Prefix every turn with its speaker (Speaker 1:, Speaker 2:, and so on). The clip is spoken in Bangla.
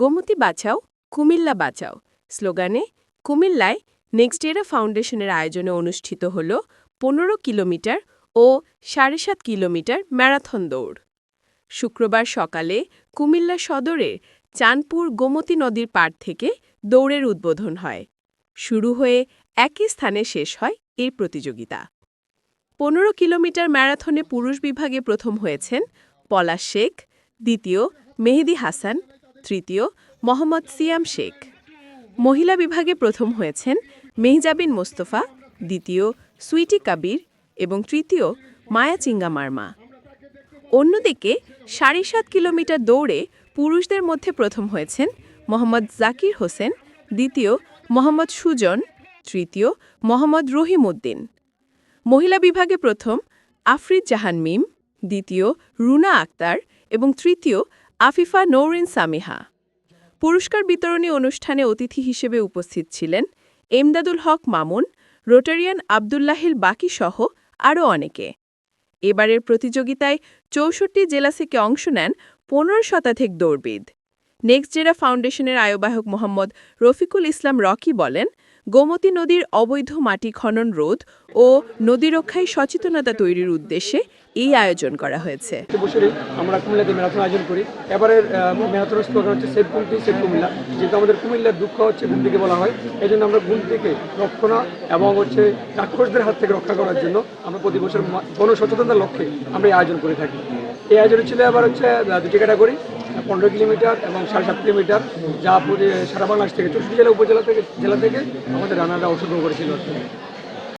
Speaker 1: গোমতী বাঁচাও কুমিল্লা বাঁচাও স্লোগানে, কুমিল্লায় নেক্সটেরা ফাউন্ডেশনের আয়োজনে অনুষ্ঠিত হল পনেরো কিলোমিটার ও সাড়ে সাত কিলোমিটার ম্যারাথন দৌড়। শুক্রবার সকালে কুমিল্লা সদরের চাঁদপুর গোমতী নদীর পাড় থেকে দৌড়ের উদ্বোধন হয়। শুরু হয়ে একই স্থানে শেষ হয় এই প্রতিযোগিতা। পনেরো কিলোমিটার ম্যারাথনে পুরুষ বিভাগে প্রথম হয়েছেন পলাশ শেখ, দ্বিতীয় মেহেদি হাসান তৃতীয় মোহাম্মদ সিয়াম শেখ। মহিলা বিভাগে প্রথম হয়েছেন মেহজাবিন মোস্তফা, দ্বিতীয় সুইটি কাবির এবং তৃতীয় মায়া চিঙ্গামারমা অন্যদিকে সাড়ে সাত কিলোমিটার দৌড়ে পুরুষদের মধ্যে প্রথম হয়েছেন মোহাম্মদ জাকির হোসেন, দ্বিতীয় মোহাম্মদ সুজন, তৃতীয় মোহাম্মদ রহিম উদ্দিন। মহিলা বিভাগে প্রথম আফরিদ জাহান মিম, দ্বিতীয় রুনা আক্তার এবং তৃতীয় আফিফা নৌরিন সামিহা। পুরস্কার বিতরণী অনুষ্ঠানে অতিথি হিসেবে উপস্থিত ছিলেন এমদাদুল হক মামুন, রোটারিয়ান আবদুল্লাহিল বাকি সহ আরও অনেকে। এবারের প্রতিযোগিতায় চৌষট্টি জেলা থেকে অংশ নেন পনেরো শতাধিক দৌড়বিদ। নেক্সট জেরা ফাউন্ডেশনের আয়বাহক মোহাম্মদ রফিকুল ইসলাম রকি বলেন গোমতী নদীর অবৈধ মাটি খনন রোধ ও নদী রক্ষায় সচেতনতা তৈরির উদ্দেশ্যে এই আয়োজন করা হয়েছে।
Speaker 2: আমরা কুমিল্লাতে ম্যারাথন আয়োজন করি। এবারের ম্যারাথন স্লোগান হচ্ছে সেফ গুমটি সেফ কুমিল্লা। যেহেতু আমাদের কুমিল্লার দুঃখ হচ্ছে ঘুম থেকে বলা হয় এই জন্য আমরা ঘুম থেকে রক্ষণা এবং হচ্ছে রাক্ষসদের হাত থেকে রক্ষা করার জন্য আমরা প্রতি বছর গণসচেতনতার লক্ষ্যে আমরা এই আয়োজন করে থাকি। এই আয়োজন ছিল আবার হচ্ছে দুটি ক্যাটাগরি পনেরো কিলোমিটার এবং সাড়ে সাত কিলোমিটার যা সারা বাংলাদেশ থেকে, চৌষট্টি জেলা উপজেলা থেকে, জেলা থেকে আমাদের রানাররা অংশগ্রহণ করেছিল।